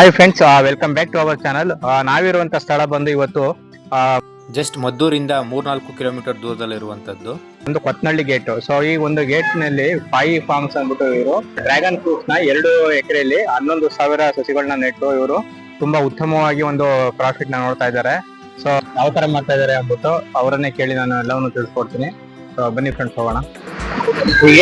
Hi friends welcome back to our channel ನಾವಿರುವಂತ ಸ್ಥಳ ಬಂದು ಇವತ್ತು ಜಸ್ಟ್ ಮದ್ದೂರಿಂದ ಮೂರ್ನಾಲ್ಕು ಕಿಲೋಮೀಟರ್ ದೂರದಲ್ಲಿರುವಂತದ್ದು. ಒಂದು ಕೊತ್ನಳ್ಳಿ ಗೇಟ್ ಸೊ ಈ ಒಂದು ಗೇಟ್ನಲ್ಲಿ ಫೈ ಫಾರ್ಮ್ಸ್ ಅಂದ್ಬಿಟ್ಟು ಇವರು. ಡ್ರ್ಯಾಗನ್ ಫ್ರೂಟ್ಸ್ನ ಎರಡು ಎಕರೆಯಲ್ಲಿ ಹನ್ನೊಂದು ಸಾವಿರ ಸಸಿಗಳನ್ನ ನೆಟ್ಟು ಇವರು. ತುಂಬಾ ಉತ್ತಮವಾಗಿ ಒಂದು ಪ್ರಾಫಿಟ್ನ ನೋಡ್ತಾ ಇದ್ದಾರೆ. ಸೊ ಯಾವ ತರ ಮಾಡ್ತಾ ಇದ್ದಾರೆ ಅಂದ್ಬಿಟ್ಟು ಅವರನ್ನೇ ಕೇಳಿ ನಾನು ಎಲ್ಲವನ್ನು ತಿಳಿಸ್ಕೊಡ್ತೀನಿ ಸೊ ಬನ್ನಿ ಫ್ರೆಂಡ್ಸ್ ಹೋಗೋಣ.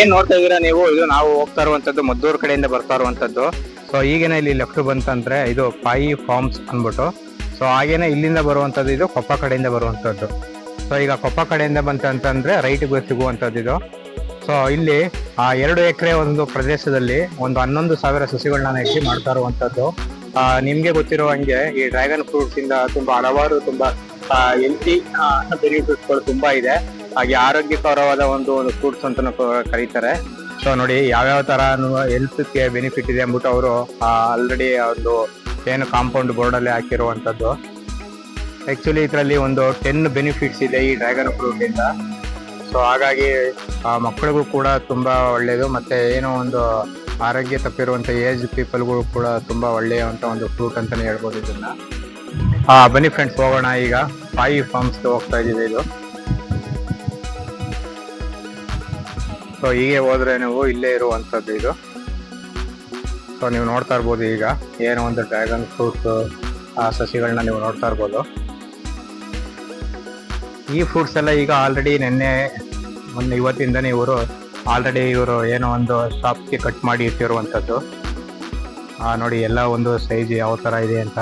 ಏನ್ ನೋಡ್ತಾ ಇದೀರಾ ನೀವು? ಇದು ನಾವು ಹೋಗ್ತಾ ಇರುವಂತದ್ದು ಮದ್ದೂರು ಕಡೆಯಿಂದ ಬರ್ತಾ ಇರುವಂತದ್ದು. ಸೊ ಈಗೇನೆ ಇಲ್ಲಿ ಲೆಫ್ಟ್ ಬಂತಂದ್ರೆ ಇದು ಪಾಯಿ ಫಾರ್ಮ್ಸ್ ಅಂದ್ಬಿಟ್ಟು. ಸೊ ಹಾಗೇನೆ ಇಲ್ಲಿಂದ ಬರುವಂತದ್ದು ಇದು ಕೊಪ್ಪ ಕಡೆಯಿಂದ ಬರುವಂತದ್ದು ಸೊ ಈಗ ಕೊಪ್ಪ ಕಡೆಯಿಂದ ಬಂತಂತಂದ್ರೆ ರೈಟ್ ಸಿಗುವಂಥದ್ದು ಇದು. ಸೊ ಇಲ್ಲಿ, ಆ, ಎರಡು ಎಕರೆ ಒಂದು ಪ್ರದೇಶದಲ್ಲಿ ಒಂದು ಹನ್ನೊಂದು ಸಾವಿರ ಸಸಿಗಳನ್ನ ನೆಟ್ಟಿ ಮಾಡ್ತಾ ಇರುವಂಥದ್ದು. ನಿಮ್ಗೆ ಗೊತ್ತಿರೋ ಹಂಗೆ ಈ ಡ್ರ್ಯಾಗನ್ ಫ್ರೂಟ್ಸ್ ಇಂದ ತುಂಬಾ ಹಲವಾರು ತುಂಬಾ ಹೆಲ್ತಿ ಬೆನಿಫಿಟ್ಸ್ಗಳು ತುಂಬಾ ಇದೆ. ಹಾಗೆ ಆರೋಗ್ಯಕರವಾದ ಒಂದು ಫ್ರೂಟ್ಸ್ ಅಂತ ಕರೀತಾರೆ. ಸೊ ನೋಡಿ ಯಾವ್ಯಾವ ತರ ಹೆಲ್ತ್ಗೆ ಬೆನಿಫಿಟ್ ಇದೆ ಅಂದ್ಬಿಟ್ಟು ಅವರು ಆಲ್ರೆಡಿ ಒಂದು ಏನು ಕಾಂಪೌಂಡ್ ಬೋರ್ಡ್ ಅಲ್ಲಿ ಹಾಕಿರುವಂತದ್ದು ಆಕ್ಚುಲಿ ಇದರಲ್ಲಿ ಒಂದು ಟೆನ್ ಬೆನಿಫಿಟ್ಸ್ ಇದೆ ಈ ಡ್ರ್ಯಾಗನ್ ಫ್ರೂಟ್ ಇಂದ. ಸೊ ಹಾಗಾಗಿ ಮಕ್ಕಳಿಗೂ ಕೂಡ ತುಂಬಾ ಒಳ್ಳೆಯದು ಮತ್ತೆ ಏನೋ ಒಂದು ಆರೋಗ್ಯ ತಪ್ಪಿರುವಂತ ಏಜ್ ಪೀಪಲ್ಗಳು ಕೂಡ ತುಂಬಾ ಅಂತ ಒಂದು ಫ್ರೂಟ್ ಅಂತಾನೆ ಹೇಳ್ಬೋದು ಇದನ್ನ. ಬನ್ನಿ ಫ್ರೆಂಡ್ಸ್ ಹೋಗೋಣ ಈಗ. ಫೈವ್ ಫಾರ್ಮ್ಸ್ ಹೋಗ್ತಾ ಇದೀವಿ ಇದು. ಸೊ ಹೀಗೆ ಹೋದ್ರೆ ನೀವು ಇಲ್ಲೇ ಇರುವಂತದ್ದು ಇದು. ಸೊ ನೀವು ನೋಡ್ತಾ ಇರ್ಬೋದು ಈಗ ಏನೋ ಒಂದು ಡ್ರ್ಯಾಗನ್ ಫ್ರೂಟ್ಸ್ ಆ ಸಸಿಗಳನ್ನ ನೀವು ನೋಡ್ತಾ ಇರ್ಬೋದು. ಈ ಫ್ರೂಟ್ಸ್ ಎಲ್ಲ ಈಗ ಆಲ್ರೆಡಿ ನಿನ್ನೆ ಒಂದು ಇವತ್ತಿಂದನೇ ಇವರು ಆಲ್ರೆಡಿ ಇವರು ಏನೋ ಒಂದು ಶಾಪ್ಗೆ ಕಟ್ ಮಾಡಿ ಇಟ್ಟಿರುವಂಥದ್ದು. ಆ, ನೋಡಿ ಎಲ್ಲ ಒಂದು ಸೈಜ್ ಯಾವ ತರ ಇದೆ ಅಂತ.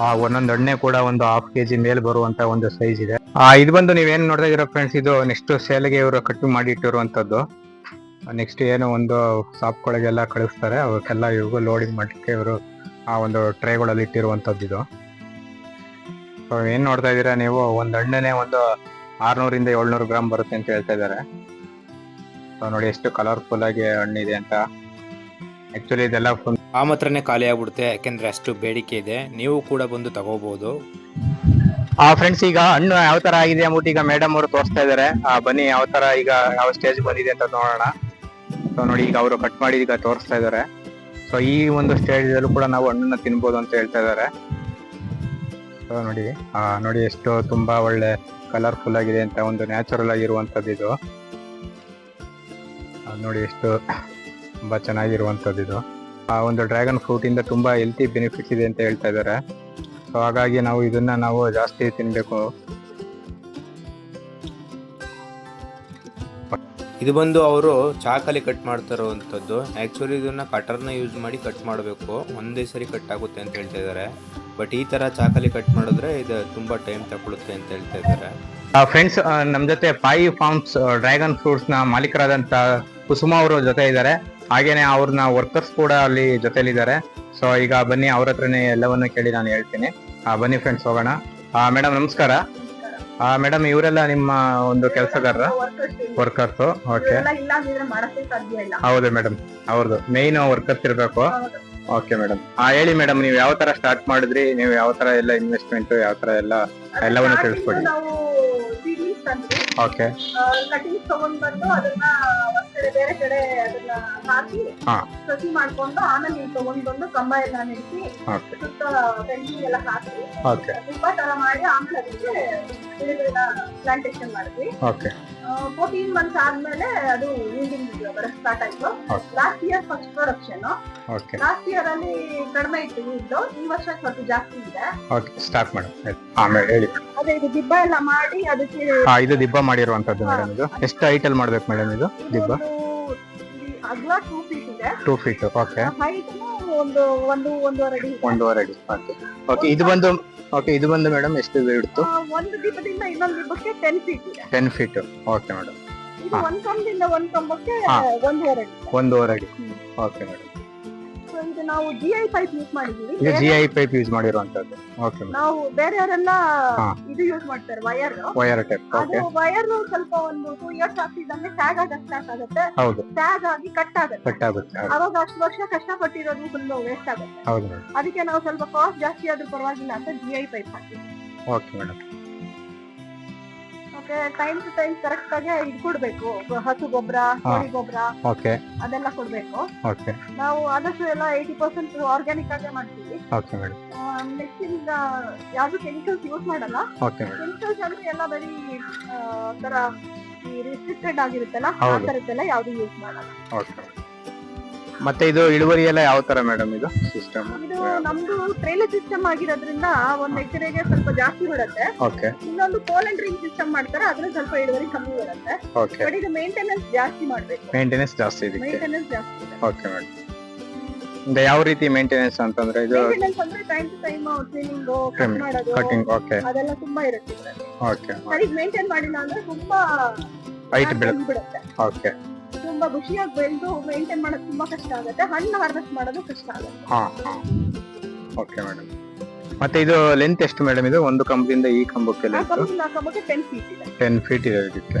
ಆ ಒಂದೊಂದು ಎಣ್ಣೆ ಕೂಡ ಒಂದು ಹಾಫ್ ಕೆ ಜಿ ಮೇಲೆ ಬರುವಂತ ಒಂದು ಸೈಜ್ ಇದೆ. ಇದು ಬಂದು ನೀವೇನು ನೋಡ್ತಾ ಇದೀರ ಫ್ರೆಂಡ್ಸ್ ಇದು ನೆಕ್ಸ್ಟ್ ಸೇಲ್ಗೆ ಇವರು ಕಟ್ ಮಾಡಿ ಇಟ್ಟಿರುವಂತದ್ದು ನೆಕ್ಸ್ಟ್ ಏನೋ ಒಂದು ಶಾಪ್ಗಳಿಗೆಲ್ಲ ಕಳಿಸ್ತಾರೆ. ಅವಕ್ಕೆಲ್ಲ ಇವ್ರಿಗೂ ಲೋಡಿಂಗ್ ಮಾಡಲಿಕ್ಕೆ ಇವರು ಆ ಒಂದು ಟ್ರೇಗಳಲ್ಲಿ ಇಟ್ಟಿರುವಂತದ್ದು ಇದು. ಸೊ ಏನು ನೋಡ್ತಾ ಇದೀರಾ ನೀವು? ಒಂದು ಹಣ್ಣನೇ ಒಂದು ಆರ್ನೂರಿಂದ ಏಳ್ನೂರು ಗ್ರಾಮ್ ಬರುತ್ತೆ ಅಂತ ಹೇಳ್ತಾ ಇದ್ದಾರೆ. ಸೊ ನೋಡಿ ಎಷ್ಟು ಕಲರ್ಫುಲ್ ಆಗಿ ಹಣ್ಣಿದೆ ಅಂತ. ಆಕ್ಚುಲಿ ಇದೆಲ್ಲ ಫುಲ್ ಆ ಮಾತ್ರನೇ ಖಾಲಿ ಆಗ್ಬಿಡುತ್ತೆ. ಯಾಕೆಂದ್ರೆ ಅಷ್ಟು ಬೇಡಿಕೆ ಇದೆ. ನೀವು ಕೂಡ ಬಂದು ತಗೋಬಹುದು ಆ ಫ್ರೆಂಡ್ಸ್ ಈಗ ಹಣ್ಣು ಯಾವ ತರ ಆಗಿದೆ ಅಂದ್ಬಿಟ್ಟು ಈಗ ಮೇಡಮ್ ಅವರು ತೋರಿಸ್ತಾ ಇದಾರೆ ಆ ಬನ್ನಿ ಯಾವ ತರ ಈಗ ಯಾವ ಸ್ಟೇಜ್ ಬಂದಿದೆ ಅಂತ ನೋಡೋಣ. ಸೊ ನೋಡಿ ಈಗ ಅವರು ಕಟ್ ಮಾಡಿ ಈಗ ತೋರಿಸ್ತಾ ಇದ್ದಾರೆ ಸೊ ಈ ಒಂದು ಸ್ಟೇಜ್ ಅಲ್ಲೂ ಕೂಡ ನಾವು ಹಣ್ಣನ್ನ ತಿನ್ಬೋದು ಅಂತ ಹೇಳ್ತಾ ಇದ್ದಾರೆ ಸೊ ನೋಡಿ ನೋಡಿ ಎಷ್ಟು ತುಂಬಾ ಒಳ್ಳೆ ಕಲರ್ಫುಲ್ ಆಗಿದೆ ಅಂತ ಒಂದು ನ್ಯಾಚುರಲ್ ಆಗಿರುವಂತದ್ದು ಇದು. ನೋಡಿ ಎಷ್ಟು ತುಂಬಾ ಚೆನ್ನಾಗಿರುವಂತದ್ದು ಇದು. ಆ, ಒಂದು ಡ್ರ್ಯಾಗನ್ ಫ್ರೂಟ್ ಇಂದ ತುಂಬಾ ಹೆಲ್ತಿ ಬೆನಿಫಿಟ್ಸ್ ಇದೆ ಅಂತ ಹೇಳ್ತಾ ಇದ್ದಾರೆ ಸೊ ಹಾಗಾಗಿ ನಾವು ಇದನ್ನ ನಾವು ಜಾಸ್ತಿ ತಿನ್ಬೇಕು. ಇದು ಬಂದು ಅವರು ಚಾಕಲಿ ಕಟ್ ಮಾಡ್ತಾ ಆ್ಯಕ್ಚುಲಿ ಇದನ್ನು ಕಟರ್ನ ಯೂಸ್ ಮಾಡಿ ಕಟ್ ಮಾಡಬೇಕು. ಒಂದೇ ಸರಿ ಕಟ್ ಆಗುತ್ತೆ ಅಂತ ಹೇಳ್ತಾ ಇದ್ದಾರೆ. ಬಟ್ ಈ ಥರ ಚಾಕಲಿ ಕಟ್ ಮಾಡಿದ್ರೆ ಇದು ತುಂಬ ಟೈಮ್ ತಗೊಳುತ್ತೆ ಅಂತ ಹೇಳ್ತಾ ಇದ್ದಾರೆ. ಫ್ರೆಂಡ್ಸ್ ನಮ್ಮ ಜೊತೆ ಪಾಯಿ ಫಾರ್ಮ್ಸ್ ಡ್ರ್ಯಾಗನ್ ಫ್ರೂಟ್ಸ್ನ ಮಾಲೀಕರಾದಂಥ ಕುಸುಮ ಅವರು ಜೊತೆ ಇದ್ದಾರೆ. ಹಾಗೇನೆ ಅವ್ರನ್ನ ವರ್ಕರ್ಸ್ ಕೂಡ ಅಲ್ಲಿ ಜೊತೆಲಿದ್ದಾರೆ. ಸೊ ಈಗ ಬನ್ನಿ ಅವ್ರ ಹತ್ರನೇ ಎಲ್ಲವನ್ನು ಕೇಳಿ ನಾನು ಹೇಳ್ತೀನಿ. ಬನ್ನಿ ಫ್ರೆಂಡ್ಸ್ ಹೋಗೋಣ. ಮೇಡಮ್ ನಮಸ್ಕಾರ. ಮೇಡಮ್ ಇವರೆಲ್ಲ ನಿಮ್ಮ ಒಂದು ಕೆಲಸಗಾರರ? ವರ್ಕರ್ಸ್ ಓಕೆ ಹೌದು ಮೇಡಮ್ ಅವ್ರದ್ದು ಮೇನ್ ವರ್ಕರ್ಸ್ ಇರಬೇಕು. ಓಕೆ ಮೇಡಮ್ ಆ ಹೇಳಿ ಮೇಡಮ್ ನೀವು ಯಾವ ತರ ಸ್ಟಾರ್ಟ್ ಮಾಡಿದ್ರಿ? ನೀವು ಯಾವ ತರ ಎಲ್ಲ ಇನ್ವೆಸ್ಟ್ಮೆಂಟ್ ಯಾವ ತರ ಎಲ್ಲ ಎಲ್ಲವನ್ನು ತಿಳಿಸ್ಕೊಡಿ. ಓಕೆ ಕಟಿಂಗ್ ಅದನ್ನ ಬೇರೆ ಕಡೆ ಅದನ್ನ ಹಾಕಿ ಹಾ. ಸಸಿ ಮಾಡ್ಕೊಂಡು ಆಮೇಲೆ ನೀವು ತಗೊಂಡ್ ಬಂದು ಕಂಬ ಎಲ್ಲ ನೆಡ್ಸಿ ಓಕೆ. ಸುತ್ತ ಎಲ್ಲ ಹಾಕಿ ಓಕೆ. ತುಂಬ ತರ ಮಾಡಿ ಆಮೇಲೆ ಅದಕ್ಕೆ ಪ್ಲಾಂಟೇಶನ್ ಮಾಡಿದ್ವಿ ಓಕೆ. ಫೋರ್ಟೀನ್ ಮಂತ್ಸ್ ಆದ್ಮೇಲೆ ಅದು ಯೂಜಿಂಗ್ ಬರಕ್ ಸ್ಟಾರ್ಟ್ ಆಯ್ತು. Okay. Last year first production okay. Last year ಅಲ್ಲಿ ಕಡಿಮೆ ಇತ್ತು ಇದ್ದು ಈ ವರ್ಷ ಸ್ವಲ್ಪ ಜಾಸ್ತಿ ಇದೆ. ಓಕೆ ಸ್ಟಾರ್ಟ್ ಮೇಡಮ್ ಆಮೇಲೆ ಹೇಳಿ. ಅದೇ ಇದು ದಿಬ್ಬ ಎಲ್ಲ ಮಾಡಿ ಅದಕ್ಕೆ ಹಾ ಇದು ದಿಬ್ಬ ಮಾಡಿರುವಂತದ್ದು ಮೇಡಮ್ ಇದು. ಎಷ್ಟು ಹೈಟಲ್ಲಿ ಮಾಡ್ಬೇಕು ಮೇಡಮ್ ಇದು ದಿಬ್ಬ? ಅಗ್ಲ ಟೂ ಫೀಟ್ ಇದೆ. ಟೂ ಫೀಟ್ ಓಕೆ ಹೈಟ್ ಒಂದು ಒಂದು ಒಂದೂವರೆ ಅಡಿ ಇದೆ. ಒಂದೂವರೆ ಅಡಿ ಓಕೆ ಓಕೆ ಇದು ಬಂದು ಓಕೆ ಇದು ಬಂದು ಮೇಡಮ್ ಎಷ್ಟು ಇಡ್ತು ಒಂದು ದೀಪದಿಂದ ಇನ್ನೊಂದು ದೀಪಕ್ಕೆ ಟೆನ್ ಫೀಟ್ ಇದೆ. ಟೆನ್ ಫೀಟ್ ಓಕೆ ಮೇಡಮ್ ಇದು ಹಾ. ಒಂದ್ ಕಂಬದಿಂದ ಒಂದ್ ಕಂಬಕ್ಕೆ ಹಾ. ಒಂದೂವರೆ ಅಡಿ. ಒಂದೂವರೆ ಅಡಿ. ಓಕೆ ಮೇಡಮ್ ಇದು ನಾವು ಜಿ ಐ ಪೈಪ್ ಯೂಸ್ ಮಾಡಿದೀವಿ GI G I pipe use ಮಾಡಿರುವಂತದ್ದು ಓಕೆ ನಾವು ಬೇರೆಯವರೆಲ್ಲ ಹಾ. ಇದು ಯೂಸ್ ಮಾಡ್ತಾರೆ ವಯರ್ ವಯರ್ ಟೈಪ್ ಅದು ಓಕೆ ವಯರ್ ಸ್ವಲ್ಪ ಒಂದು ಟೂ ಇಯರ್ಸ್ ಆಗ್ತಿದ್ದಂಗೆ ಟ್ಯಾಗ್ ಆಗಕ್ ಸ್ಟಾರ್ಟ್ ಆಗುತ್ತೆ. ಹೌದು. ಟ್ಯಾಗ್ ಆಗಿ ಕಟ್ ಆಗುತ್ತೆ. ಕಟ್ ಆಗುತ್ತೆ ಹೌದು. ಅವಾಗ ಅಷ್ಟು ವರ್ಷ ಕಷ್ಟಪಟ್ಟಿರೋದು ಫುಲ್ ವೇಸ್ಟ್ ಆಗುತ್ತೆ. ಹೌದು ಮೇಡಮ್ ಅದಕ್ಕೆ ನಾವು ಸ್ವಲ್ಪ ಕಾಸ್ಟ್ ಜಾಸ್ತಿ ಆದ್ರೂ ಪರವಾಗಿಲ್ಲ ಅಂತ ಜಿ ಐ ಪೈಪ್ ಹಾಕ್ತೀವಿ. Okay madam time to time correct ಆಗಿ ಇದು ಕೊಡ್ಬೇಕು ಹಸು ಗೊಬ್ಬರ ಕೋಳಿ ಗೊಬ್ಬರ ಓಕೆ. ಅದೆಲ್ಲ ಕೊಡ್ಬೇಕು. ಓಕೆ. ನಾವು ಆದಷ್ಟು ಎಲ್ಲ ಏಯ್ಟಿ ಪರ್ಸೆಂಟ್ ಆರ್ಗ್ಯಾನಿಕ್ ಆಗೇ ಮಾಡ್ತೀವಿ. Okay madam. ನೆಕ್ಸ್ಟ್ ಈಗ ಯಾವ್ದು ಕೆಮಿಕಲ್ಸ್ ಯೂಸ್ ಮಾಡಲ್ಲ. Okay madam. ಕೆಮಿಕಲ್ಸ್ ಅಂದ್ರೆ ಎಲ್ಲ ಬರೀ ತರ ರಿಸ್ಟ್ರಿಕ್ಟೆಡ್ ಆಗಿರುತ್ತಲ್ಲ ಆ. ತರದ್ದೆಲ್ಲ ಯಾವ್ದು ಯೂಸ್ ಮಾಡಲ್ಲ. ಓಕೆ. ಮತ್ತೆ ಇದು ಇಳುವರಿ ಎಲ್ಲ ಯಾವ ತರ ಮೇಡಮ್ ಇದು ಸಿಸ್ಟಮ್ ಇದು ನಮ್ದು ಟ್ರೈಲರ್ ಸಿಸ್ಟಮ್ ಆಗಿರೋದ್ರಿಂದ ಒಂದ್ ಎಕರೆಗೆ ಸ್ವಲ್ಪ ಜಾಸ್ತಿ ಬರುತ್ತೆ. ಓಕೆ ಇನ್ನೊಂದು ಕೋಲ್ ಅಂಡ್ ಡ್ರಿಂಕ್ ಸಿಸ್ಟಮ್ ಮಾಡ್ತಾರೆ ಅದ್ರ ಸ್ವಲ್ಪ ಇಳುವರಿ ಕಮ್ಮಿ ಬರುತ್ತೆ. ಓಕೆ ಬಟ್ ಇದು ಮೇಂಟೆನೆನ್ಸ್ ಜಾಸ್ತಿ ಮಾಡ್ಬೇಕು. ಮೇಂಟೆನೆನ್ಸ್ ಜಾಸ್ತಿ ಇದಕ್ಕೆ. ಮೇಂಟೆನೆನ್ಸ್ ಜಾಸ್ತಿ ಇದೆ. ಓಕೆ ಮೇಡಮ್ ಇದು ಯಾವ ರೀತಿ ಮೇಂಟೆನೆನ್ಸ್ ಅಂತಂದ್ರೆ ಇದು ಮೇಂಟೆನೆನ್ಸ್ ಅಂದ್ರೆ time to time cleaning cut ಮಾಡೋದು. ಕಟಿಂಗ್ ಓಕೆ ಅದೆಲ್ಲ ತುಂಬಾ ಇರುತ್ತೆ. ಓಕೆ ಸರಿ ಮೇಂಟೈನ್ ಮಾಡಿಲ್ಲ ಅಂದ್ರೆ ತುಂಬಾ ಹೈಟ್ ಬೀಳುತ್ತೆ. ಬಿಡುತ್ತೆ ಓಕೆ ತುಂಬಾ ಖುಷಿಯಾಗಿ ಬೆಳೆದು ಮೇಂಟೈನ್ ಮಾಡೋದು ತುಂಬಾ ಕಷ್ಟ ಆಗುತ್ತೆ. ಹಣ್ಣು ಹಾರ್ವೆಸ್ಟ್ ಮಾಡೋದು ಕಷ್ಟ ಆಗುತ್ತೆ. ಹಾ ಓಕೆ ಮೇಡಮ್ ಮತ್ತೆ ಇದು ಲೆಂತ್ ಎಷ್ಟು ಮೇಡಮ್ ಇದು? ಒಂದು ಕಂಬದಿಂದ ಈ ಕಂಬಕ್ಕೆ ಆ ಲೆಂತ್ ಆ ಟೆನ್ ಫೀಟ್ ಇದೆ. ಟೆನ್ ಫೀಟ್ ಇದೆ ಇದಕ್ಕೆ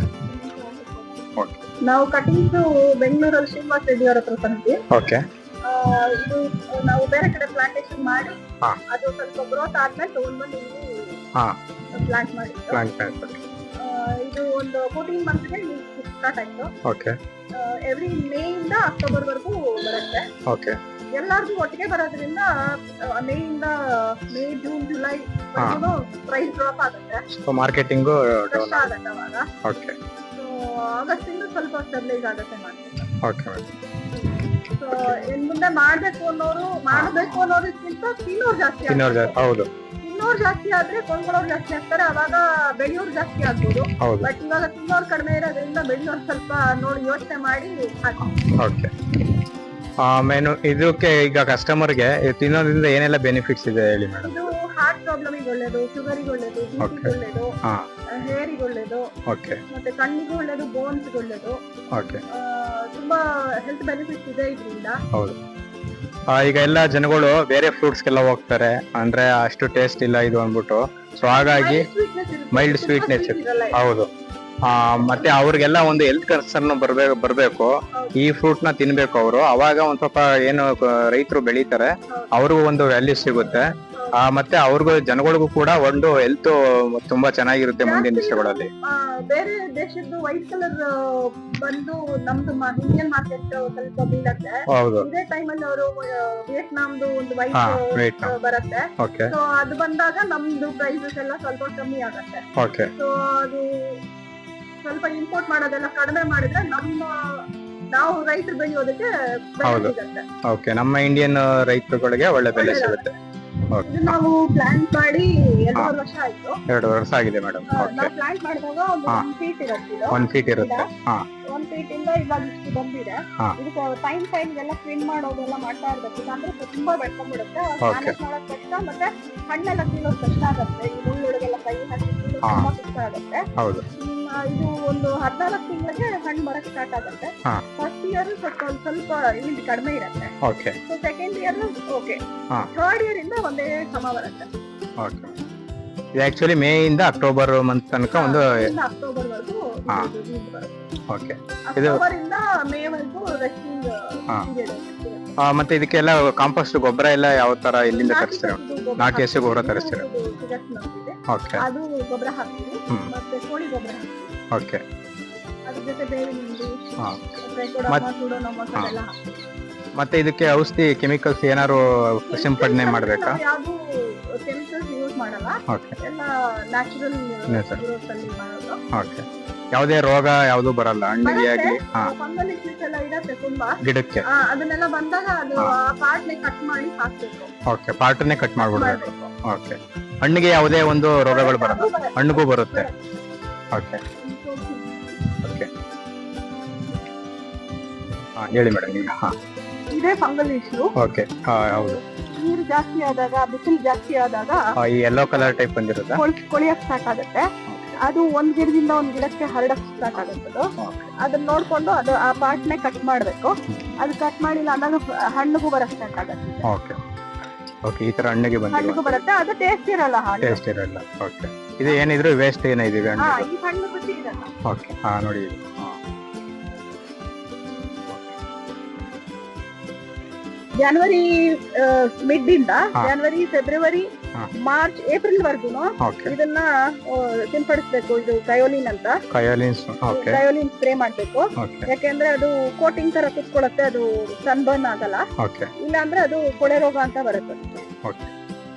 ಓಕೆ ನಾವು ಕಟಿಂಗ್ ಬೆಂಗಳೂರಲ್ಲಿ ಶ್ರೀನಿವಾಸ ರೆಡ್ಡಿ ಅವರ ಹತ್ರ ತಂದ್ವಿ. ಓಕೆ ಆ, ಇದು ನಾವು ಬೇರೆ ಕಡೆ ಪ್ಲಾಂಟೇಶನ್ ಮಾಡಿ ಹಾ. ಅದು ಸ್ವಲ್ಪ ಗ್ರೋತ್ ಆದ್ಮೇಲೆ ತಗೊಂಡ್ಬಂದು ಇಲ್ಲಿ ಹಾ. ಪ್ಲಾಂಟ್ ಮಾಡಿ ಪ್ಲಾಂಟ್ ಆ, ಇದು ಒಂದು ಫೋರ್ಟೀನ್ ಮಂತ್ಗೆ ಸ್ಟಾರ್ಟ್ ಆಯ್ತು. ಓಕೆ ಎವ್ರಿ ಮೇ ಇಂದ ಅಕ್ಟೋಬರ್ ವರೆಗೂ ಬರುತ್ತೆ. ಓಕೆ ಎಲ್ಲಾರ್ಗೂ ಒಟ್ಟಿಗೆ ಬರೋದ್ರಿಂದ ಮೇ ಇಂದ May June July. Price drop ಆಗುತ್ತೆ. ಸೊ ಮಾರ್ಕೆಟಿಂಗು ಕಷ್ಟ ಆಗುತ್ತೆ. ಅವಾಗ. ಓಕೆ ಸೊ ಆಗಸ್ಟ್ ಇಂದ ಸ್ವಲ್ಪ ಸ್ಟೆಬಿಲೈಸ್ ಆಗುತ್ತೆ ಮಾರ್ಕೆಟ್. ಓಕೆ ಸೊ ಇನ್ ಮುಂದೆ ಮಾಡ್ಬೇಕು ಅನ್ನೋರು ಮಾಡಬೇಕು ಅನ್ನೋದಕ್ಕಿಂತ ತಿನ್ನೋರು ಜಾಸ್ತಿ ಇನ್ನೂರು ಜಾಸ್ತಿ ಹೌದು. ತಿನ್ನೋರು ಜಾಸ್ತಿ ಆದ್ರೆ ಕೊಂಡ್ಕೊಳ್ಳೋರು ಜಾಸ್ತಿ ಆಗ್ತಾರೆ. ಅವಾಗ ಬೆಳೆಯೋರು ಜಾಸ್ತಿ ಆಗ್ಬೋದು. ಹೌದು. ಬಟ್ ಇವಾಗ ತಿನ್ನೋರು ಕಡಿಮೆ ಇರೋದ್ರಿಂದ ಬೆಳೆಯೋರು ಸ್ವಲ್ಪ ನೋಡಿ ಯೋಚನೆ ಮಾಡಿ ಹಾಕಿ ಓಕೆ ಮೇನು ಇದಕ್ಕೆ ಈಗ ಕಸ್ಟಮರ್ಗೆ ತಿನ್ನೋದ್ರಿಂದ ಏನೆಲ್ಲ ಬೆನಿಫಿಟ್ಸ್ ಇದೆ ಹೇಳಿ ಮೇಡಮ್ ಇದು ಹಾರ್ಟ್ ಪ್ರಾಬ್ಲಮಿಗೆ ಒಳ್ಳೇದು ಶುಗರಿಗೆ ಒಳ್ಳೇದು Okay. ಒಳ್ಳೇದು ಹಾ. ಹೇರಿಗೆ ಒಳ್ಳೇದು ಓಕೆ ಮತ್ತೆ ಕಣ್ಣಿಗೂ ಒಳ್ಳೇದು ಬೋನ್ಸ್ ಒಳ್ಳೇದು. ಓಕೆ ಆ, ತುಂಬಾ ಹೆಲ್ತ್ ಬೆನಿಫಿಟ್ಸ್ ಇದೆ ಇದರಿಂದ. ಹೌದು. ಈಗ ಎಲ್ಲ ಜನಗಳು ಬೇರೆ ಫ್ರೂಟ್ಸ್ಗೆಲ್ಲ ಹೋಗ್ತಾರೆ. ಅಂದ್ರೆ ಅಷ್ಟು ಟೇಸ್ಟ್ ಇಲ್ಲ ಇದು ಅಂದ್ಬಿಟ್ಟು. ಸೊ ಹಾಗಾಗಿ ಮೈಲ್ಡ್ ಸ್ವೀಟ್ನೆಸ್ ಇರುತ್ತೆ. ಹೌದು. ಮತ್ತೆ ಅವ್ರಿಗೆಲ್ಲ ಒಂದು ಹೆಲ್ತ್ ಕನ್ಸರ್ನ್ ಬರ್ಬೇಕು. ಬರ್ಬೇಕು ಈ ಫ್ರೂಟ್ನ ತಿನ್ಬೇಕು ಅವರು. ಅವಾಗ ಒಂದ್ ಸ್ವಲ್ಪ ಏನು ರೈತರು ಬೆಳೀತಾರೆ. ಅವ್ರಿಗೂ ಒಂದು ವ್ಯಾಲ್ಯೂ ಸಿಗುತ್ತೆ. ಆ, ಮತ್ತೆ ಅವ್ರಿಗೂ ಜನಗಳಿಗೂ ಕೂಡ ಒಂದು ಹೆಲ್ತ್ ತುಂಬಾ ಚೆನ್ನಾಗಿರುತ್ತೆ ಮುಂದಿನ ದಿವಸಗಳಲ್ಲಿ. ಬೇರೆ ದೇಶದ್ದು ವೈಟ್ ಕಲರ್ ಬಂದು ನಮ್ದು ಇಂಡಿಯನ್ ಮಾರ್ಕೆಟ್ ಸ್ವಲ್ಪ ಬೀಳತ್ತೆ. ಹೌದು. ಇದೇ ಟೈಮ್ ಅಲ್ಲಿ ಅವರು ವಿಯೆಟ್ನಾಂದು ಒಂದು ವೈಟ್ ಬರುತ್ತೆ. ಓಕೆ ಸೊ ಅದು ಬಂದಾಗ ನಮ್ದು ಪ್ರೈಸಸ್ ಎಲ್ಲ ಸ್ವಲ್ಪ ಕಮ್ಮಿ ಆಗತ್ತೆ. ಓಕೆ ಸೊ ಅದು ಸ್ವಲ್ಪ ಇಂಪೋರ್ಟ್ ಮಾಡೋದೆಲ್ಲ ಕಡಿಮೆ ಮಾಡಿದ್ರೆ ನಮ್ಮ ನಾವು ರೈತರು ಬೆಳೆಯೋದಕ್ಕೆ ಹೌದು. ಓಕೆ ನಮ್ಮ ಇಂಡಿಯನ್ ರೈತರುಗಳಿಗೆ ಒಳ್ಳೆ ಬೆಲೆ ಸಿಗುತ್ತೆ. ನಾವು ಪ್ಲಾಂಟ್ ಮಾಡಿ ಎರಡೂವರೆ ವರ್ಷ ಆಯ್ತು. ಎರಡು ವರ್ಷ ಆಗಿದೆ ಮೇಡಮ್ ನಾವು ಪ್ಲಾಂಟ್ ಮಾಡಿದಾಗ ಒಂದು ಹಾ. ಫೀಟ್ ಇರುತ್ತೆ ಇದು. ಒನ್ ಫೀಟ್ ಇರುತ್ತೆ. ಹಾ. ಒನ್ ಫೀಟ್ ಇಂದ ಇವಾಗ ಇಷ್ಟು ಬಂದಿದೆ. ಹಾ. ಇದಕ್ಕೆ ಟೈಮ್ ಟೈಮ್ ಎಲ್ಲ ಕ್ಲೀನ್ ಮಾಡೋದೆಲ್ಲ ಮಾಡ್ತಾ ಇರ್ಬೇಕು. ಇಲ್ಲಾಂದ್ರೆ ತುಂಬಾ ಬೆಳ್ಕೊಂಡ್ಬಿಡುತ್ತೆ Okay. ಮ್ಯಾನೇಜ್ ಮಾಡೋದ್ ಕಷ್ಟ ಮತ್ತೆ ಹಣ್ಣೆಲ್ಲ ಕೀಳೋದ್ ಕಷ್ಟ ಆಗುತ್ತೆ. ಈ ಮುಳ್ಳೊಳಗೆಲ್ಲ ಕೈ ಹಾಕಿ ಕೀಳೋದ್ ಹಾ. ತುಂಬಾ ಕಷ್ಟ ಆಗುತ್ತೆ. ಹೌದು. ಇದು ಒಂದು ಹದಿನಾಲ್ಕು ತಿಂಗಳಿಗೆ ಹಣ್ಣು ಬರಕ್ ಸ್ಟಾರ್ಟ್ ಆಗುತ್ತೆ. ಹಾ. ಫಸ್ಟ್ ಇಯರ್ ಸ್ವಲ್ಪ ಒಂದ್ ಸ್ವಲ್ಪ ಇಲ್ಲಿ ಕಡಿಮೆ ಇರುತ್ತೆ. Okay so second year okay ಹಾ. ಥರ್ಡ್ ಇಯರ್ ಇಂದ ಒಂದೇ ಸಮ ಬರುತ್ತೆ. ಓಕೆ ಇದು ಆಕ್ಚುಲಿ ಮೇ ಇಂದ ಅಕ್ಟೋಬರ್ ಮಂತ್ ತನಕ ಒಂದು ಅಕ್ಟೋಬರ್ ವರೆಗೂ ಹಾ. ಬರುತ್ತೆ. ಓಕೆ ಅಕ್ಟೋಬರ್ ಇಂದ ಮೇ ವರೆಗೂ ರೆಸ್ಟಿಂಗ್ ಹಾ. ಪೀರಿಯಡ್ ಮತ್ತೆ ಇದಕ್ಕೆಲ್ಲ ಕಾಂಪೋಸ್ಟ್ ಗೊಬ್ಬರ ಎಲ್ಲ ಯಾವ ತರ ಎಲ್ಲಿಂದ ತರಿಸ್ತೀರಾ ನಾಟಿ ಹಸು ಗೊಬ್ಬರ ತರಿಸ್ತೀರಾ? ಓಕೆ ಅದು ಗೊಬ್ಬರ ಹಾಕ್ತೀವಿ ಹ್ಮ್. ಮತ್ತೆ ಕೋಳಿ ಗೊಬ್ಬರ ಹಾಕ್ತೀವಿ ಓಕೆ ಅದ್ರ ಜೊತೆ ಬೇವಿನ ಹಿಂಡಿ ಹಾ. ಟ್ರೈಕೋಡರ್ಮಾ, ಮತ್- ಸೂಡೋಮೋನಾಸ್ ಹಾ. ಅದೆಲ್ಲ ಹಾಕ್ತೀವಿ. ಮತ್ತೆ ಇದಕ್ಕೆ ಔಷಧಿ ಕೆಮಿಕಲ್ಸ್ ಏನಾದ್ರು ಸಿಂಪಡಣೆ ಮಾಡಬೇಕಾ ನಾವು ಯಾವ್ದು ಕೆಮಿಕಲ್ಸ್ ಯೂಸ್ ಮಾಡಲ್ಲ ಓಕೆ ಎಲ್ಲ ನ್ಯಾಚುರಲ್ Natural. ಅಲ್ಲಿ ಮಾಡೋದು ಓಕೆ ಯಾವುದೇ ರೋಗ ಯಾವ್ದು ಬರಲ್ಲ ಹಣ್ಣಿಗೆ ಆಗಲಿ ಹಾ. ಫಂಗಲ್ ಇಶ್ಯೂಸ್ ಎಲ್ಲ ಇರತ್ತೆ ತುಂಬಾ. ಗಿಡಕ್ಕೆ. ಆ, ಅದನ್ನೆಲ್ಲ ಬಂದಾಗ ಅದು. ಆ ಪಾರ್ಟ್ನೆ ಕಟ್ ಮಾಡಿ ಹಾಕ್ಬೇಕು. ಓಕೆ ಪಾರ್ಟನ್ನೇ ಕಟ್ ಮಾಡ್ಬಿಡ್ಬೇಕು. ಓಕೆ. ಹಣ್ಣಿಗೆ ಯಾವುದೇ ಒಂದು ರೋಗಗಳು ಬರಲ್ಲ. ಹಣ್ಣಿಗೂ ಬರುತ್ತೆ. ಓಕೆ. ಓಕೆ. ಹಾ ಹೇಳಿ ಮೇಡಮ್ ಈಗ ಹಾ. ಇದೇ ಫಂಗಲ್ ಇಶ್ಯೂ ಓಕೆ ಹಾ ಹೌದು. ನೀರು ಜಾಸ್ತಿ ಆದಾಗ ಬಿಸಿಲು ಜಾಸ್ತಿ ಆದಾಗ ಆ, ಈ ಯೆಲ್ಲೋ ಕಲರ್ ಟೈಪ್ ಬಂದಿರುತ್ತಾ ಕೊಳ್- ಕೊಳಿಯಕ್ ಸ್ಟಾರ್ಟ್ ಆಗುತ್ತೆ ಅದು ಒಂದ್ ಗಿಡದಿಂದ ಒಂದ್ ಗಿಡಕ್ಕೆ ಹರಡಕ್ ಸ್ಟಾರ್ಟ್ ಆಗುತ್ತೆ ಅದು. ಅದನ್ನ ನೋಡ್ಕೊಂಡು ಅದು ಆ ಪಾರ್ಟ್ ನೇ ಕಟ್ ಮಾಡ್ಬೇಕು ಅದು ಕಟ್ ಮಾಡಿಲ್ಲ ಅಂದಾಗ ಹಣ್ಣಿಗೂ ಬರಕ್ ಸ್ಟಾರ್ಟ್ ಆಗುತ್ತೆ ಓಕೆ ಓಕೆ ಈ ತರ ಹಣ್ಣಿಗೆ ಹಣ್ಣಿಗೂ ಬರುತ್ತೆ ಅದು ಟೇಸ್ಟ್ ಇರಲ್ಲ ಹಾಗೆ ಟೇಸ್ಟ್ ಇರಲ್ಲ ಓಕೆ ಇದು ಏನಿದ್ರು ವೇಸ್ಟ್ ಏನಿದೆ ಹಾ ಹಣ್ಣಿಗೆ ಈ ಹಣ್ಣು ರುಚಿ ಇರಲ್ಲ ಓಕೆ ಹಾ ನೋಡಿ ಇದು. ಹಾ. ಜನವರಿ ಮಿಡ್ ಇಂದ ಹಾ. ಜನವರಿ ಫೆಬ್ರವರಿ ಹಾ. ಮಾರ್ಚ್ ಏಪ್ರಿಲ್ ವರ್ಗು ಇದನ್ನ ಆ, ಸಿಂಪಡಿಸ್ಬೇಕು ಇದು ಕಯೋಲಿನ್ ಅಂತ. ಕಯೋಲಿನ್ಸ್ ಓಕೆ ಕಯೋಲಿನ್ ಸ್ಪ್ರೇ ಮಾಡ್ಬೇಕು. ಓಕೆ ಯಾಕೆಂದ್ರೆ ಅದು ಕೋಟಿಂಗ್ ತರ ಕುತ್ಕೊಳ್ಳುತ್ತೆ ಅದು ಸನ್ಬರ್ನ್ ಆಗಲ್ಲ. ಓಕೆ ಇಲ್ಲ ಅಂದ್ರೆ ಅದು ಕೊಳೆ ರೋಗ ಅಂತ ಬರುತ್ತೆ. ಓಕೆ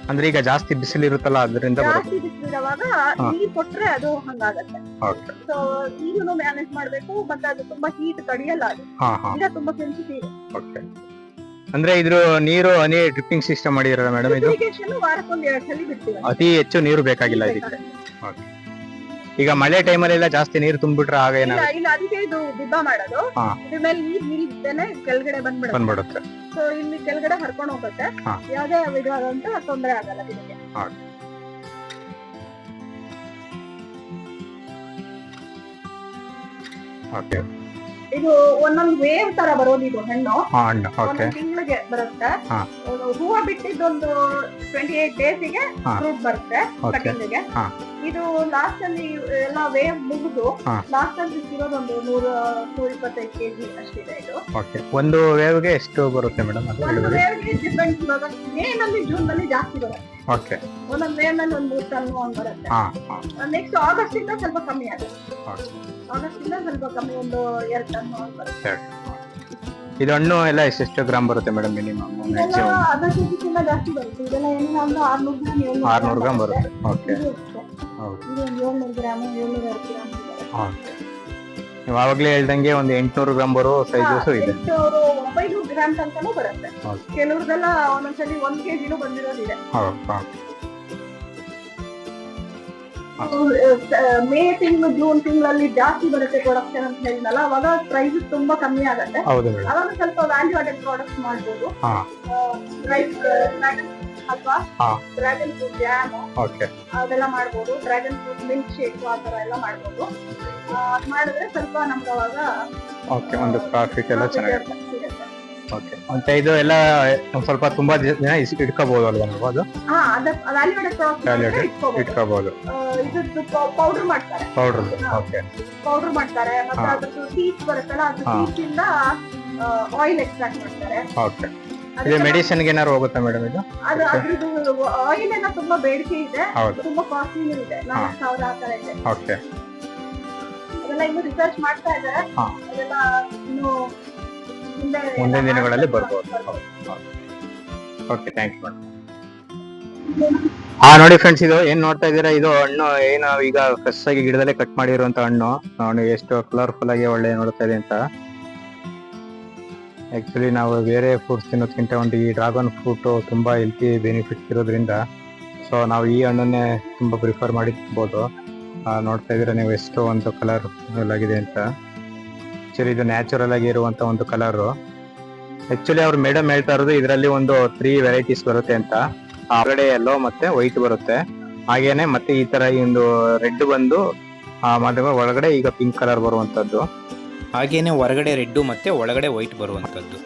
ಅಂದ್ರೆ ಈಗ ಜಾಸ್ತಿ ಬಿಸಿಲು ಇರುತ್ತಲ್ಲ ಅದರಿಂದ ಬರುತ್ತೆ. ಜಾಸ್ತಿ ಬಿಸಿಲಿರುವಾಗ ನೀರ್ ಕೊಟ್ರೆ ಅದು ಹಂಗಾಗತ್ತೆ. ಓಕೆ ಸೊ ನೀರು ಮ್ಯಾನೇಜ್ ಮಾಡ್ಬೇಕು ಮತ್ತೆ ಅದು ತುಂಬಾ ಹೀಟ್ ತಡೆಯಲ್ಲ ಅದು. ಹಾ ಹಾ. ಈಗ ತುಂಬಾ ಸೆನ್ಸಿಟಿವ್ ಓಕೆ ಅಂದ್ರೆ ಇದ್ರ ನೀರು ಹನಿ ಡ್ರಿಪ್ಪಿಂಗ್ ಸಿಸ್ಟಮ್ ಮಾಡಿದಾರ ಮೇಡಮ್ ಇದು? ಅತಿ ಹೆಚ್ಚು ನೀರು ಬೇಕಾಗಿಲ್ಲ ಇದಕ್ಕೆ ಈಗ ಮಳೆ ಟೈಮಲ್ಲೆಲ್ಲ ಜಾಸ್ತಿ ನೀರು ತುಂಬಿಟ್ರೆ ಆಗ ಇಲ್ಲ ಏನಾಗುತ್ತೆ ಅದಕ್ಕೆ ಇದು ದಿಬ್ಬ ಮಾಡೋದು. ಇದ್ರ ಮೇಲೆ ನೀರ್ ನಿಲ್ದೇನೆ ಕೆಳಗಡೆ ಬಂದ್ಬಿಡುತ್ತೆ. ಬಂದ್ಬಿಡುತ್ತೆ. ಸೊ ಇಲ್ಲಿ ಕೆಳಗಡೆ ಹರ್ಕೊಂಡು ಹೋಗುತ್ತೆ. ಯಾವ್ದೇ ವಿಧವಾದಂತ ತೊಂದರೆ ಆಗಲ್ಲ ಇದಕ್ಕೆ. ಓಕೆ. ಇದು ಒಂದೊಂದು ವೇವ್ ತರ ಬರೋದು ಇದು ಹಣ್ಣು. ಹಾ ಅಣ್ಣ ಓಕೆ ಒಂದೊಂದು ತಿಂಗಳಿಗೆ ಬರುತ್ತೆ. ಹಾ. ಹೂವ ಬಿಟ್ಟಿದ್ದೊಂದು ಟ್ವೆಂಟಿ ಏಟ್ ಡೇಸಿಗೆ ಹಾ. ಫ್ರೂಟ್ ಬರುತ್ತೆ ಹಾ. ಇದು ಲಾಸ್ಟ್ ಅಲ್ಲಿ ಎಲ್ಲ ವೇವ್ ಮುಗಿದು ಹಾ. ಲಾಸ್ಟ್ ಅಲ್ಲಿ ಸಿಗೋದೊಂದು ನೂರ ನೂರ ಇಪ್ಪತ್ತೈದು ಕೆಜಿ ಅಷ್ಟಿದೆ ಇದು. ಓಕೆ ಒಂದು ವೇವ್ಗೆ ಎಷ್ಟು ಬರುತ್ತೆ ಮೇಡಮ್ ಅದು ಒಂದು ಇಳುವರಿ? ವೇವ್ಗೆ ಡಿಪೆಂಡ್ ಇವಾಗ ಮೇ ನಲ್ಲಿ ಜೂನ್ನಲ್ಲಿ ಜಾಸ್ತಿ ಬರುತ್ತೆ. ಓಕೆ ಒಂದೊಂದು ಮೇ ನಲ್ಲಿ ಒಂದು ಮೂರು ಟನ್ ಹಂಗ್ ಬರುತ್ತೆ. ಹಾ ಹಾ. ನೆಕ್ಸ್ಟ್ ಆಗಸ್ಟ್ ಇಂದ ಸ್ವಲ್ಪ ಕಮ್ಮಿ ಆಗುತ್ತೆ. ಓಕೆ ಆಗಸ್ಟ್ ಇಂದ ಸ್ವಲ್ಪ ಕಮ್ಮಿ ಒಂದು ಎರಡು ಟನ್ ಹಂಗ್ ಬರುತ್ತೆ. ಇದು ಹಣ್ಣು ಎಲ್ಲ ಎಷ್ಟೆಷ್ಟು ಗ್ರಾಮ್ ಬರುತ್ತೆ ಮೇಡಮ್ ಮಿನಿಮಮ್? ಇದೆಲ್ಲ ಮ್ಯಾಕ್ಸಿಮಮ್ ಅರ್ಧ ಕೆಜಿಗಿಂತ ಜಾಸ್ತಿ ಬರುತ್ತೆ. ಇದೆಲ್ಲ ಏನಿಲ್ಲ ಅಂದ್ರೆ ಆರ್ನೂರು ಗ್ರಾಮ್ ಏಳ್ನೂರು ಆರ್ನೂರು ಗ್ರಾಮ್ ಬರುತ್ತೆ. ಓಕೆ ಇದು ಅಷ್ಟೇ. ಹೌದು ಇದು ಒಂದು ಏಳ್ನೂರು ಗ್ರಾಮ್ ಏಳ್ನೂರ ಐವತ್ತು ಗ್ರಾಮ್ ಓಕೆ ನೀವು ಆವಾಗಲೇ ಹೇಳ್ದಂಗೆ ಒಂದು ಎಂಟುನೂರು ಗ್ರಾಮ್ ಬರೋ ಸೈಜಸ್ ಇದೆ. ಗ್ರಾಮ್ ತನಕನೂ ಬರುತ್ತೆ. ಕೆಲವ್ರದೆಲ್ಲ ಒಂದೊಂದ್ಸಲಿ ಒಂದ್ ಕೆಜಿನೂ ಬಂದಿರೋದಿದೆ. ಮೇ ತಿಂಗಳು ಜೂನ್ ತಿಂಗಳಲ್ಲಿ ಜಾಸ್ತಿ ಬರುತ್ತೆ ಪ್ರೊಡಕ್ಷನ್ ಅಂತ ಹೇಳಿದ್ನಲ್ಲ ಅವಾಗ ಪ್ರೈಸ್ ತುಂಬಾ ಕಮ್ಮಿ ಆಗುತ್ತೆ. ಅವಾಗ ಸ್ವಲ್ಪ ವ್ಯಾಲ್ಯೂ ಆಡೆಡ್ ಪ್ರಾಡಕ್ಟ್ ಮಾಡ್ಬೋದು. ಲೈಕ್ ಅಥವಾ. ಡ್ರ್ಯಾಗನ್ ಫ್ರೂಟ್ ಜಾಮ್ ಅದೆಲ್ಲ ಮಾಡ್ಬೋದು. ಡ್ರ್ಯಾಗನ್ ಫ್ರೂಟ್ ಮಿಲ್ಕ್ ಶೇಕ್ ಆ ತರ ಎಲ್ಲ ಮಾಡ್ಬೋದು. ಮಾಡಿದ್ರೆ ಸ್ವಲ್ಪ ನಮ್ಗೆ ಅವಾಗ ಓಕೆ ಒಂದು ಪ್ರಾಫಿಟ್ ಎಲ್ಲ ಚೆನ್ನಾಗಿದೆ ಸಿಗುತ್ತೆ. ಓಕೆ ಮತ್ತೆ ಇದು ಎಲ್ಲ ಒಂದ್ ಸ್ವಲ್ಪ ತುಂಬಾ ದಿನ ಇಟ್ಕೋಬಹುದು ಅಲ್ವಾ ನಾವು ಅದು? ಹಾ ಅದ ವ್ಯಾಲ್ಯೂ ಆಡೆಡ್ ಪ್ರಾಡಕ್ಟ್ ಇಟ್ಕೋಬಹುದು ಪೌಡರ್ ಮಾಡ್ತಾರೆ. ಪೌಡರ್ ಓಕೆ ಪೌಡರ್ ಮಾಡ್ತಾರೆ ಮತ್ತೆ. ಅದ್ರದ್ದು ಸೀಡ್ಸ್ ಬರುತ್ತಲ್ಲ ಅದ್ರ ಸೀಡ್ಸ್ ಇಂದ ಆಯಿಲ್ ಎಕ್ಸ್ಟ್ರಾಕ್ಟ್ ಮಾಡ್ತಾರೆ. ಓಕೆ ಇದು ಮೆಡಿಸಿನ್ಗೆ ಏನಾದ್ರು ಹೋಗುತ್ತಾ ಮೇಡಮ್ ಇದು? ಅದು ಅದ್ರದ್ದು ಆಯಿಲ್ ಎಲ್ಲ ತುಂಬಾ ಬೇಡಿಕೆ ಇದೆ ತುಂಬಾ ಕಾಸ್ಟ್ಲಿ ಇದೆ. ನಾಲ್ಕು ಸಾವಿರ ಆ ತರ ಇದೆ. ಓಕೆ ಅದೆಲ್ಲ ಇನ್ನು ರಿಸರ್ಚ್ ಮಾಡ್ತಾ ಇದ್ದಾರೆ. ಅದೆಲ್ಲ ಇನ್ನು ಮುಂದಿನ ದಿನಗಳಲ್ಲಿ. ಬರ್ಬೋದು. ಓಕೆ ಥ್ಯಾಂಕ್ ಯು ಹಾ, ನೋಡಿ ಫ್ರೆಂಡ್ಸ್ ಇದು ಏನ್ ನೋಡ್ತಾ ಇದೀರಾ ಇದು ಹಣ್ಣು, ಏನು, ಈಗ ಫ್ರೆಶ್ ಆಗಿ ಗಿಡದಲ್ಲೇ ಕಟ್ ಮಾಡಿರುವಂತ ಹಣ್ಣು. ನೋಡಿ, ಎಷ್ಟು ಕಲರ್ಫುಲ್ ಆಗಿ ಒಳ್ಳೆ ನೋಡ್ತಾ ಇದೆ ಅಂತ. ಆಕ್ಚುಲಿ ನಾವು ಬೇರೆ ಫ್ರೂಟ್ಸ್ ತಿನ್ನೋದ್ಕಿಂತ ಒಂದು ಈ ಡ್ರಾಗನ್ ಫ್ರೂಟ್ ತುಂಬಾ ಹೆಲ್ತಿ ಬೆನಿಫಿಟ್ಸ್ ಇರೋದ್ರಿಂದ ಸೊ ನಾವು ಈ ಹಣ್ಣನ್ನೇ ತುಂಬಾ ಪ್ರಿಫರ್ ಮಾಡಿ ತಿನ್ಬೋದು ನೋಡ್ತಾ ಇದೀರಾ ನೀವು ಎಷ್ಟು ಒಂದು ಕಲರ್ಫುಲ್ ಆಗಿದೆ ಅಂತ. ಆಕ್ಚುಲಿ ಇದು ನ್ಯಾಚುರಲ್ ಆಗಿ ಇರುವಂತ ಒಂದು ಕಲರು ಆಕ್ಚುಲಿ ಅವ್ರು ಮೇಡಮ್ ಹೇಳ್ತಾ ಇರೋದು ಇದರಲ್ಲಿ ಒಂದು ತ್ರೀ ವೆರೈಟೀಸ್ ಬರುತ್ತೆ ಅಂತ. ಹೊರಗಡೆ ಎಲ್ಲೋ ಮತ್ತೆ ವೈಟ್ ಬರುತ್ತೆ. ಹಾಗೇನೆ ಮತ್ತೆ ಈ ತರ ಈ ಒಂದು ರೆಡ್ ಬಂದು ಆ ಮತ್ತೆ ಒಳಗಡೆ ಈಗ ಪಿಂಕ್ ಕಲರ್ ಬರುವಂತದ್ದು. ಹಾಗೇನೆ ಹೊರಗಡೆ ರೆಡ್ ಮತ್ತೆ ಒಳಗಡೆ ವೈಟ್ ಬರುವಂತದ್ದು.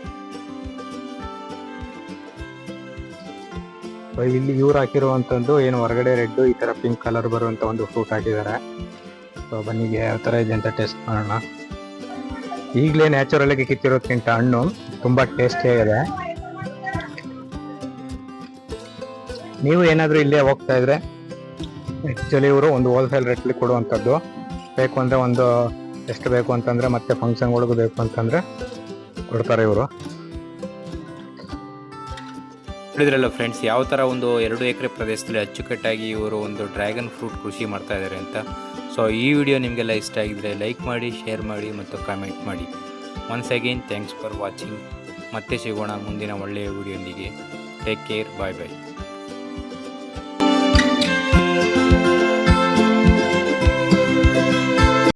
ಇಲ್ಲಿ ಇವ್ರು ಹಾಕಿರುವಂತದ್ದು ಏನು ಹೊರಗಡೆ ರೆಡ್ ಈ ತರ ಪಿಂಕ್ ಕಲರ್ ಬರುವಂತ ಒಂದು ಫ್ರೂಟ್ ಹಾಕಿದ್ದಾರೆ. ಸೊ ಬನ್ನಿ ಯಾವ ತರ ಇದೆ ಅಂತ ಟೆಸ್ಟ್ ಮಾಡೋಣ. ಈಗಲೇ ನ್ಯಾಚುರಲ್ ಆಗಿ ಕಿತ್ತಿರೋದ್ಕಿಂತ ಹಣ್ಣು ತುಂಬಾ ಟೇಸ್ಟಿ ಆಗಿದೆ. ನೀವು ಏನಾದರೂ ಇಲ್ಲೇ ಹೋಗ್ತಾ ಇದ್ರೆ ಆ್ಯಕ್ಚುಲಿ ಇವರು ಒಂದು ಹೋಲ್ಸೇಲ್ ರೇಟ್ಲಿ ಕೊಡುವಂಥದ್ದು. ಬೇಕು ಅಂದರೆ ಒಂದು ಎಷ್ಟು ಬೇಕು ಅಂತಂದರೆ, ಮತ್ತೆ ಫಂಕ್ಷನ್ಗಳಿಗೂ ಬೇಕು ಅಂತಂದರೆ ಕೊಡ್ತಾರೆ ಇವರು. ಹೇಳಿದ್ರಲ್ಲ ಫ್ರೆಂಡ್ಸ್ ಯಾವ ಥರ ಒಂದು ಎರಡು ಎಕರೆ ಪ್ರದೇಶದಲ್ಲಿ ಅಚ್ಚುಕಟ್ಟಾಗಿ ಇವರು ಒಂದು ಡ್ರ್ಯಾಗನ್ ಫ್ರೂಟ್ ಕೃಷಿ ಮಾಡ್ತಾ ಇದ್ದಾರೆ ಅಂತ. ಸೊ ಈ ವಿಡಿಯೋ ನಿಮಗೆಲ್ಲ ಇಷ್ಟ ಆಗಿದ್ರೆ ಲೈಕ್ ಮಾಡಿ ಶೇರ್ ಮಾಡಿ ಮತ್ತು ಕಾಮೆಂಟ್ ಮಾಡಿ. Once again thanks for watching ಮತ್ತೆ ಸಿಗೋಣ ಮುಂದಿನ ಒಳ್ಳೆಯ ವಿಡಿಯೋಂದಿಗೆ ಟೇಕ್ ಕೇರ್ ಬಾಯ್ ಬಾಯ್